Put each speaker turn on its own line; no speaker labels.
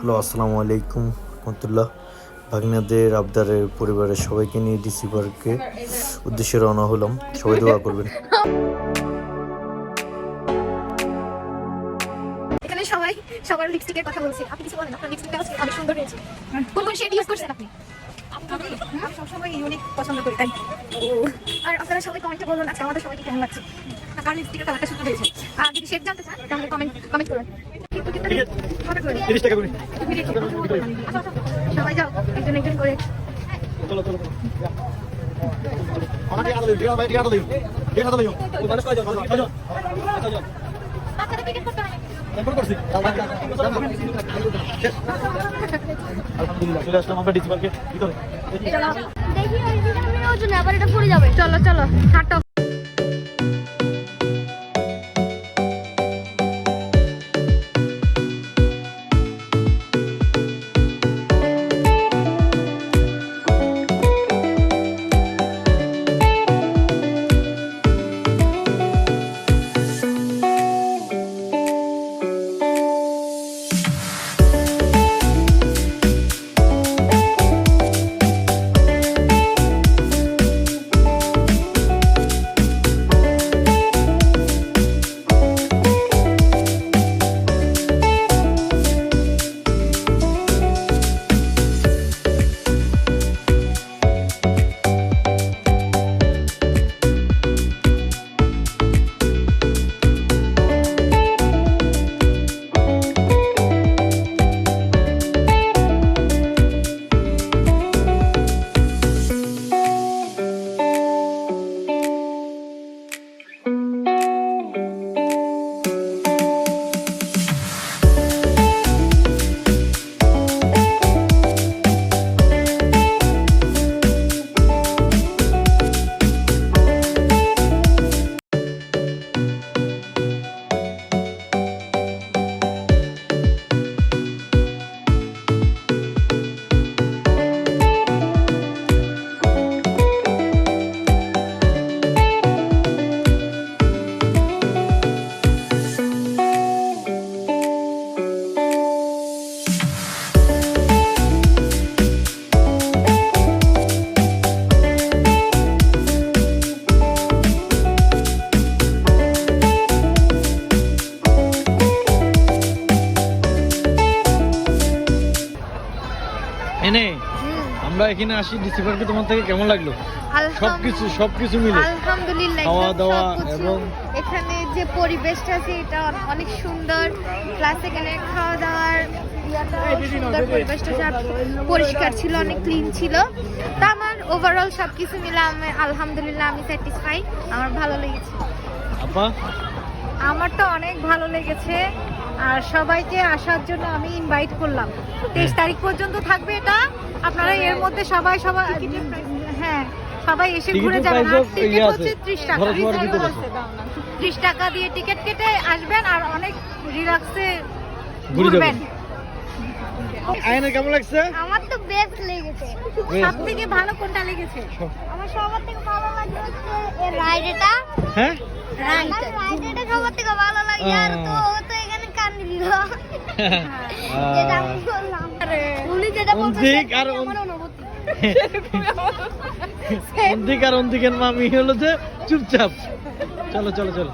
Hello আসসালামু আলাইকুম রহমতুল্লাহ। ভাগনাদের আবদারের পরিবারের সবাইকে নিয়ে ডিসি পার্কে উদ্দেশ্যে রওনা হলাম। সবাই দোয়া করবেন।
এখানে সবাই সবার লিপস্টিকের কথা বলছে। আপনি কিছু বলেন আপনার লিপস্টিকটা অনেক সুন্দর হয়েছে। কোন কোন শেড ইউজ করছেন আপনি?
আমি সবসময় ইউনিক পছন্দ করি তাই।
আর আপনারা সবাই কমেন্টে বলুন আজকে আমাদের সবাইকে কেমন লাগছে?
কারণ লিপস্টিকের কালারটা সুন্দর হয়েছে?
আর যদি শেড জানতে চান তাহলে কমেন্ট কমেন্ট করুন।
তিরিশ টাকা করে।
সবাই যাও একজন একজন করে।
চলো চলো আমাকে আদা দিও ঠিক আছে ভাই ঠিক আছে দিও ঠিক আছে দিও মানুষ কয়জন কয়জন কয়জন
বাচ্চাদের টিকিট করতে
ফোন করছি। আলহামদুলিল্লাহ চলে আসলাম আমরা আমরা এখানে আসি ডিসি পার্কে তোমার থেকে কেমন লাগল? সবকিছু সবকিছু মিলে।
আলহামদুলিল্লাহ
খাওয়া দাওয়া এবং-
এখানে যে পরিবেশটা আছে এটা অনেক সুন্দর। প্লাস এখানে খাওয়া দাওয়ার সুন্দর পরিবেশটা পরিষ্কার ছিল অনেক ক্লিন ছিল। তা আমার ওভারঅল সবকিছু মিলে আমি আলহামদুলিল্লাহ আমি স্যাটিসফাই আমার ভালো লেগেছে।
আপা?
আমার তো অনেক ভালো লেগেছে। আর সবাইকে আসার জন্য আমি ইনভাইট করলাম। তেইশ তারিখ পর্যন্ত থাকবে এটা। আপনারা এর মধ্যে সবাই সবাই হ্যাঁ সবাই এসে ঘুরে যাবেন। আর টিকিট
ইয়ে
হচ্ছে ত্রিশ টাকা। ত্রিশ টাকা দিয়ে টিকিট কেটে আসবেন আর অনেক রিল্যাক্সে ঘুরবেন।
যাবেন কেমন লাগছে?
আমার তো বেস্ট লেগেছে।
সব থেকে ভালো কোনটা লেগেছে?
আমার সবার থেকে ভালো লাগে হচ্ছে এই রাইড এটা
হ্যাঁ?
আমার সবার থেকে ভালো লাগে। আর তো সেটাই
আর
আমার
অন-
অনুভূতি
অন্তিক আর অন্তিকের মামি হলো যে চুপচাপ। চলো চলো চলো।